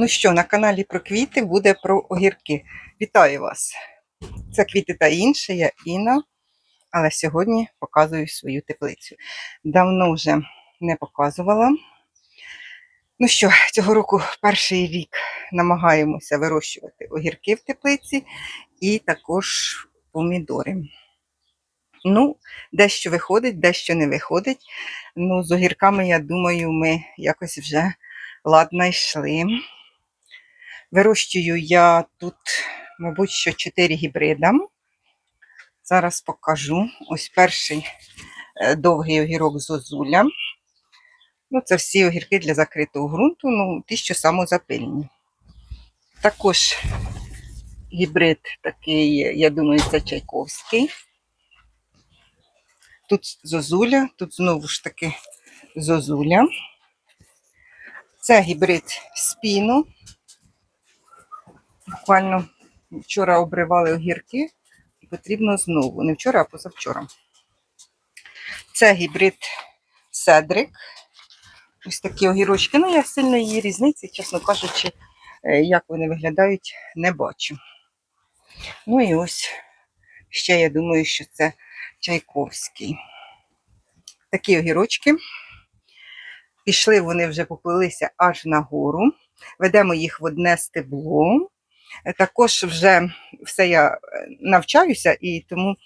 Ну що, на каналі про квіти буде про огірки. Вітаю вас! Це квіти та інше, я Інна, але сьогодні показую свою теплицю. Давно вже не показувала. Ну що, цього року перший рік намагаємося вирощувати огірки в теплиці і також помідори. Ну, дещо виходить, дещо не виходить. Ну, з огірками, я думаю, ми якось вже ладно йшли. Вирощую я тут, мабуть, що 4 гібрида. Зараз покажу. Ось перший е, довгий огірок зозуля. Ну, це всі огірки для закритого ґрунту, ну, ті, що самозапильні. Також гібрид такий, я думаю, це Чайковський. Тут зозуля, тут знову ж таки зозуля. Це гібрид спіну. Буквально вчора обривали огірки і потрібно знову. Не вчора, а позавчора. Це гібрид Седрик. Ось такі огірочки. Ну, я сильно її різниці, чесно кажучи, е, як вони виглядають, не бачу. Ну і ось ще я думаю, що це Чайковський. Такі огірочки. Пішли вони вже поплилися аж нагору. Ведемо їх в одне стебло. Е, Також вже все я е, навчаюся і тому е,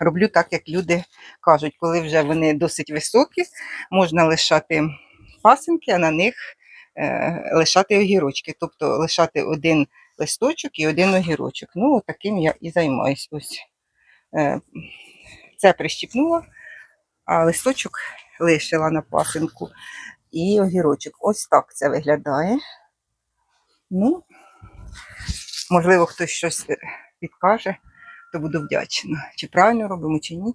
роблю так, як люди кажуть. Коли вже вони досить високі, можна лишати пасинки, а на них лишати огірочки. Тобто лишати один листочок і один огірочок. Ну, таким я і займаюсь. Ось це прищіпнула, а листочок лишила на пасинку. І огірочок. Ось так це виглядає. Ну, можливо, хтось щось е, підкаже, то буду вдячна. Чи правильно робимо, чи ні.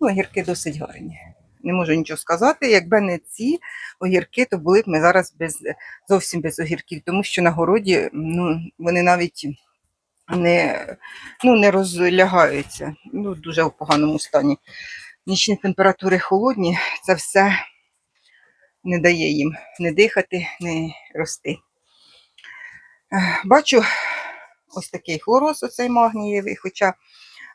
Ну, огірки досить гарні. Не можу нічого сказати. Якби не ці огірки, то були б ми зараз без, зовсім без огірків, тому що на городі ну, вони навіть не, ну, не розлягаються. Ну, дуже в поганому стані. Нічні температури холодні, це все не дає їм не дихати, не рости. Бачу ось такий хлороз, оцей магнієвий, хоча,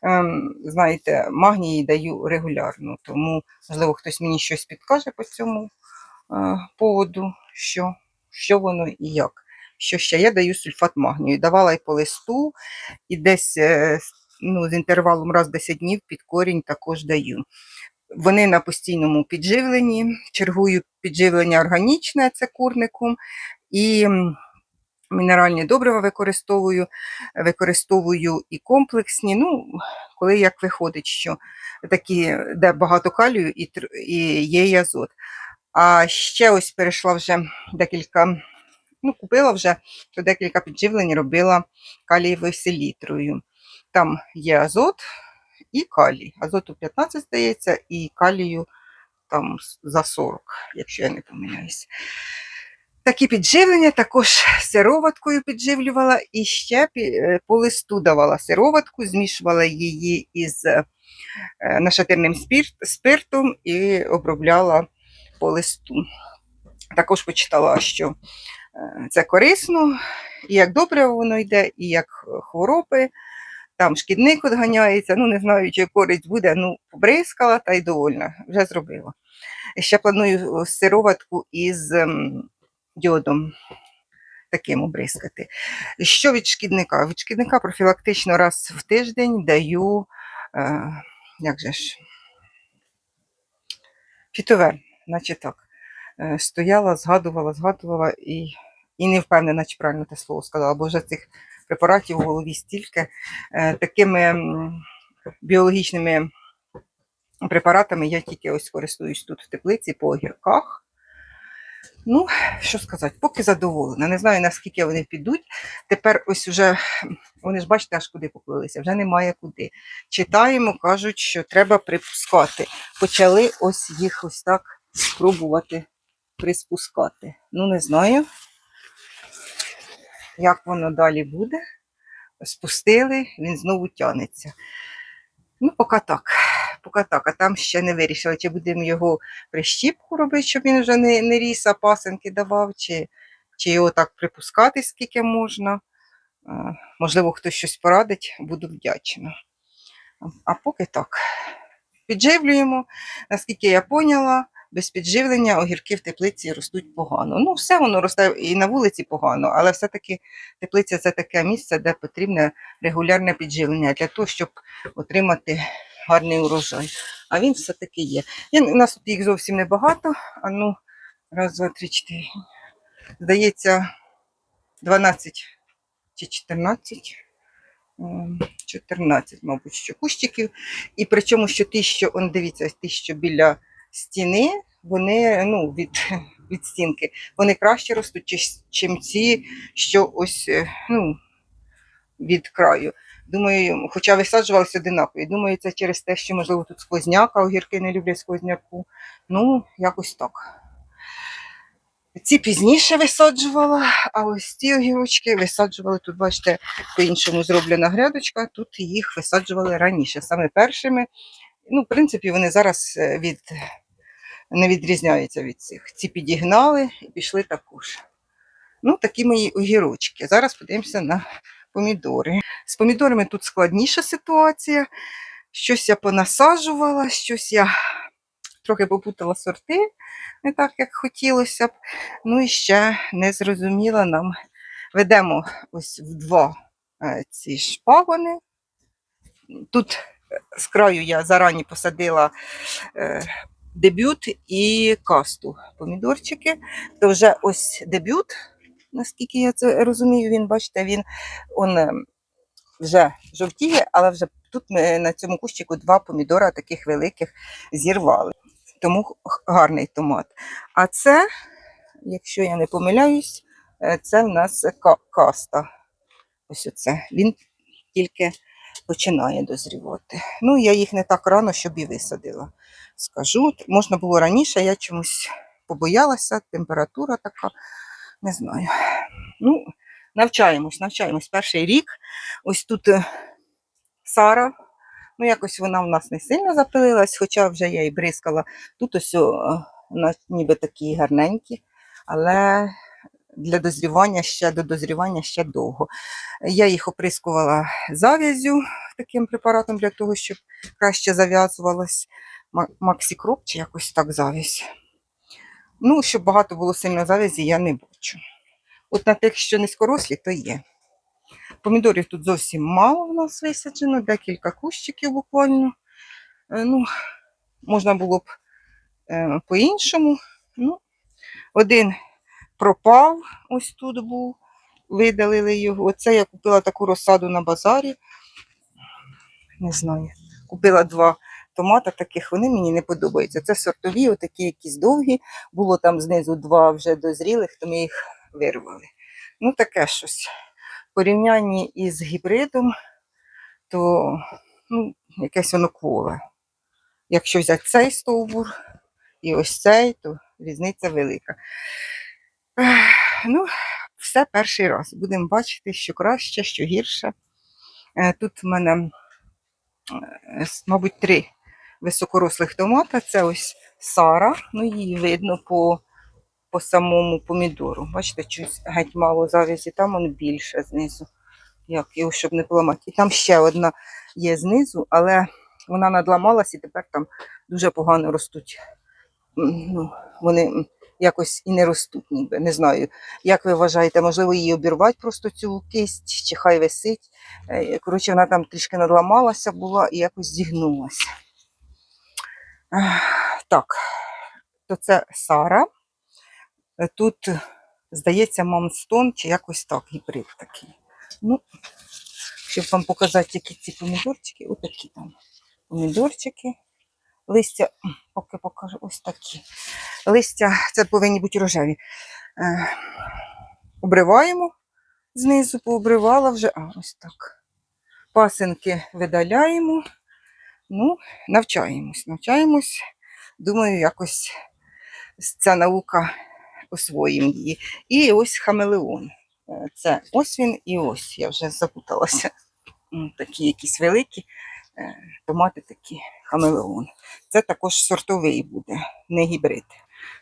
ем, знаєте, магнії даю регулярно, тому, можливо, хтось мені щось підкаже по цьому е, поводу, що, що воно і як. Що ще я даю сульфат магнію. Давала і по листу, і десь е, ну, з інтервалом раз 10 днів під корінь також даю. Вони на постійному підживленні. Чергую підживлення органічне, це курником, і мінеральні добрива використовую, використовую і комплексні. Ну, коли як виходить, що такі, де багато калію і, і є і азот. А ще ось перейшла вже декілька, ну, купила вже то декілька підживлень, робила калієвою селітрою. Там є азот, і калій. Азоту 15, здається, і калію там за 40, якщо я не помиляюсь. Такі підживлення також сироваткою підживлювала і ще е, по листу давала сироватку, змішувала її із е, нашатирним спиртом і обробляла по листу. Також почитала, що е, це корисно, і як добре воно йде, і як хвороби там шкідник відганяється, ну не знаю, чи користь буде, ну побризкала та й довольна, вже зробила. Ще планую сироватку із йодом таким обризкати. Що від шкідника? Від шкідника профілактично раз в тиждень даю, е, як же ж, фітовер, наче так. Е, стояла, згадувала, згадувала і, і не впевнена, чи правильно те слово сказала, бо вже цих препаратів у голові стільки. Е, такими біологічними препаратами я тільки ось користуюсь тут в теплиці по огірках. Ну, що сказати, поки задоволена. Не знаю, наскільки вони підуть. Тепер ось вже, вони ж бачите, аж куди поплилися, вже немає куди. Читаємо, кажуть, що треба припускати. Почали ось їх ось так спробувати приспускати. Ну, не знаю, як воно далі буде. Спустили, він знову тянеться. Ну, поки так. Поки так, а там ще не вирішили, чи будемо його прищіпку робити, щоб він вже не, не ріс, а пасенки давав, чи чи його так припускати, скільки можна. Можливо, хтось щось порадить, буду вдячна. А поки так. Підживлюємо. Наскільки я поняла, без підживлення огірки в теплиці ростуть погано. Ну, все воно росте і на вулиці погано, але все-таки теплиця це таке місце, де потрібне регулярне підживлення для того, щоб отримати гарний урожай. А він все-таки є. Я, у нас тут їх зовсім небагато. А ну, раз, два, три, чотири. Здається, 12 чи 14. Ем, 14, мабуть, що кущиків. І причому, що ті, що, он, дивіться, ті, що біля стіни, вони ну, від, від стінки, вони краще ростуть, чим ці, що ось е, ну, від краю. Думаю, хоча висаджувалися одинакові. Думаю, це через те, що, можливо, тут сквозняк, а огірки не люблять сквозняку. Ну, якось так. Ці пізніше висаджувала, а ось ці огірочки висаджували тут, бачите, по-іншому зроблена грядочка, тут їх висаджували раніше, саме першими. Ну, в принципі, вони зараз е, від... не відрізняються від цих. Ці підігнали і пішли також. Ну, такі мої огірочки. Зараз подивимося на помідори. З помідорами тут складніша ситуація. Щось я понасаджувала, щось я трохи попутала сорти, не так, як хотілося б. Ну і ще не зрозуміла нам. Ведемо ось в два е, ці шпагони. Тут е, з краю я зарані посадила е, дебют і касту помідорчики. То вже ось дебют, наскільки я це розумію, він, бачите, він он, е, вже жовтіє, але вже тут ми на цьому кущику два помідора таких великих зірвали. Тому гарний томат. А це, якщо я не помиляюсь, е, це в нас каста. Ось оце. Він тільки починає дозрівати. Ну, я їх не так рано, щоб і висадила. Скажу, можна було раніше, я чомусь побоялася, температура така, не знаю. Ну, навчаємось, навчаємось. Перший рік. Ось тут е, Сара. Ну, якось вона в нас не сильно запилилась, хоча вже я і бризкала. Тут ось о, ніби такі гарненькі, але для дозрівання ще до дозрівання ще довго. Я їх оприскувала зав'язю таким препаратом для того, щоб краще зав'язувалось. Ма- Максікроп чи якось так зав'язь. Ну, щоб багато було сильно зав'язі, я не бачу. От на тих, що низькорослі, то є. Помідорів тут зовсім мало в нас висаджено, декілька кущиків буквально. Е, Ну, можна було б е, по-іншому. Ну, один пропав, ось тут був, видалили його. Оце я купила таку розсаду на базарі. Не знаю. Купила два томата таких, вони мені не подобаються. Це сортові, отакі якісь довгі. Було там знизу два вже дозрілих, то ми їх вирвали. Ну, таке щось. В порівнянні із гібридом, то ну, якесь воно кволе. Якщо взяти цей стовбур і ось цей, то різниця велика. Ну, все перший раз. Будемо бачити, що краще, що гірше. Е, Тут в мене, е, мабуть, три високорослих томата. Це ось Сара, ну її видно по, по самому помідору. Бачите, щось геть мало завязі, там он більше знизу. Як його, щоб не поламати. І там ще одна є знизу, але вона надламалась і тепер там дуже погано ростуть. Ну, вони якось і не ростуть, ніби. Не знаю. Як ви вважаєте, можливо, її обірвати просто цю кисть, чи хай висить. Е, Коротше, вона там трішки надламалася була і якось зігнулася. Так, то це Сара. Тут, здається, Мамстон чи якось так, гібрид такий. Ну, щоб вам показати, які ці помідорчики, отакі там помідорчики. Листя, поки покажу, ось такі. Листя, це повинні бути рожеві. Е, обриваємо знизу, пообривала вже. А, ось так. Пасинки видаляємо. Ну, навчаємось, навчаємось. Думаю, якось ця наука освоїмо її. І ось хамелеон. Е, Це ось він і ось. Я вже запуталася. Такі якісь великі е, томати такі хамелеон. Це також сортовий буде, не гібрид.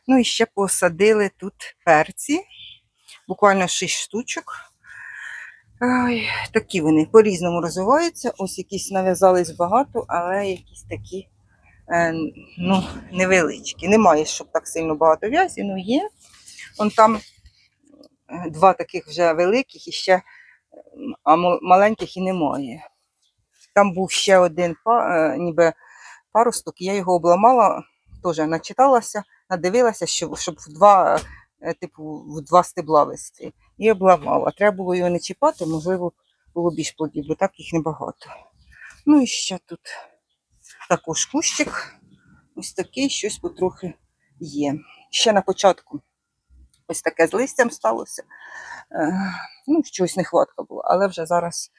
Ну і ще посадили тут перці. буквально 6 штучок. Ой, такі вони по-різному розвиваються. Ось якісь нав'язались багато, але якісь такі е, ну, невеличкі. Немає, щоб так сильно багато в'язі, ну є. Вон там е, два таких вже великих і ще, а маленьких і немає. Там був ще один е, ніби паросток, я його обламала, теж начиталася, надивилася, щоб, щоб в два, е, типу, в два стебла вести. І обламала. Треба було його не чіпати, можливо, було більш плодів, бо так їх небагато. Ну і ще тут також кущик. Ось такий, щось потрохи є. Ще на початку ось таке з листям сталося. Е, Ну, щось нехватка була, але вже зараз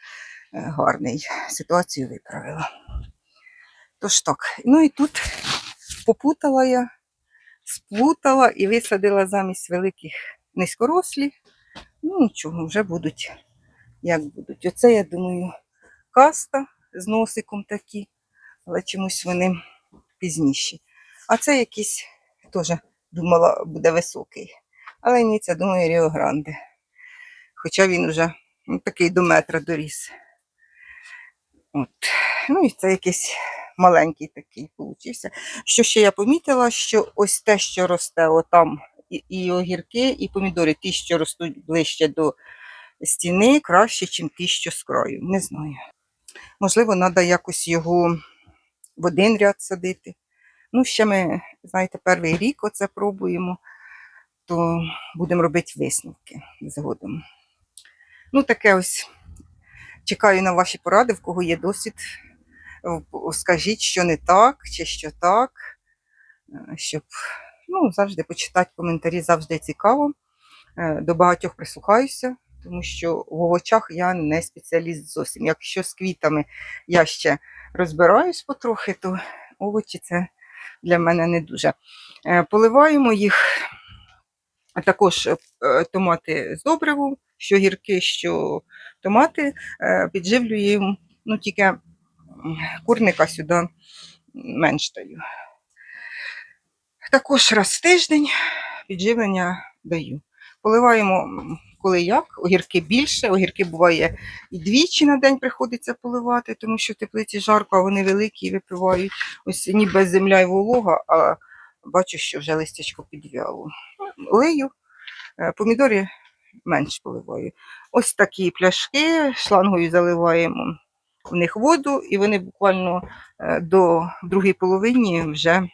е, гарний. Ситуацію виправила. Тож так, ну і тут попутала я, сплутала і висадила замість великих низькорослі. Ну, нічого, вже будуть, як будуть. Оце, я думаю, каста з носиком такі, але чомусь вони пізніші. А це якийсь теж думала, буде високий. Але ні, це думаю, Ріо Гранде. Хоча він вже ну, такий до метра доріс. От. Ну і це якийсь маленький такий получився. Що ще я помітила, що ось те, що росте отам, і, огірки, і помідори, ті, що ростуть ближче до стіни, краще, ніж ті, що з краю. Не знаю. Можливо, треба якось його в один ряд садити. Ну, ще ми, знаєте, перший рік оце пробуємо, то будемо робити висновки згодом. Ну, таке ось чекаю на ваші поради, в кого є досвід. Скажіть, що не так, чи що так, е, щоб ну, завжди почитати коментарі, завжди цікаво. Е, До багатьох прислухаюся, тому що в овочах я не спеціаліст зовсім. Якщо з квітами я ще розбираюсь потрохи, то овочі це для мене не дуже. Е, Поливаємо їх також е, томати з добривом, що гірки, що томати, підживлюємо, ну тільки курника сюди менш даю. Також раз в тиждень підживлення даю. Поливаємо коли як, огірки більше, огірки буває і двічі на день приходиться поливати, тому що теплиці жарко, а вони великі і випивають. Ось ніби земля і волога, а бачу, що вже листячко підвяло. Лию, Е, помідори менш поливаю. Ось такі пляшки, шлангою заливаємо в них воду, і вони буквально е, до другої половині вже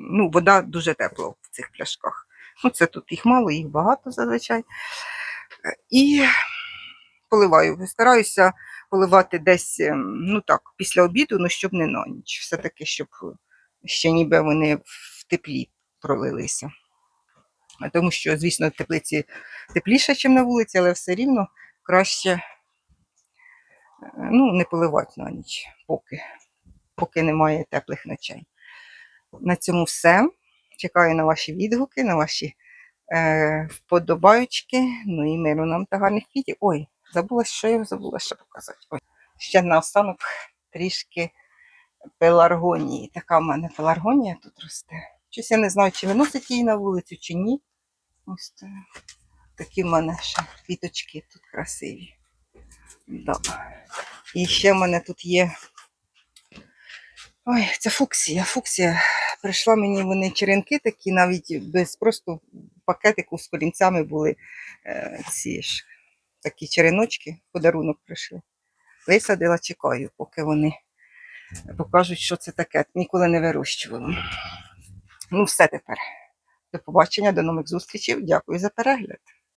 ну, вода дуже тепла в цих пляшках. Ну, це тут їх мало, їх багато зазвичай. Е, І поливаю. Стараюся поливати десь, ем, ну так, після обіду, ну щоб не на ніч. Все-таки, щоб ще ніби вони в теплі пролилися. Тому що, звісно, в теплиці тепліше, ніж на вулиці, але все рівно краще е, ну, не поливати на ніч, поки, поки немає теплих ночей. На цьому все. Чекаю на ваші відгуки, на ваші е, вподобаючки. Ну і миру нам та гарних квітів. Ой, забула, що я забула ще показати. Ой. Ще наостанок трішки пеларгонії. Така в мене пеларгонія тут росте. Щось я не знаю, чи виносить її на вулицю, чи ні. Ось та- такі в мене ще квіточки тут красиві. Да. І ще в мене тут є. Ой, це фуксія. Фуксія. Прийшла мені вони черенки такі, навіть без просто пакетику з корінцями були е, ці ж такі череночки, подарунок прийшли. Висадила, чекаю, поки вони покажуть, що це таке. Ніколи не вирощувала. Ну, все тепер. До побачення, до нових зустрічей. Дякую за перегляд.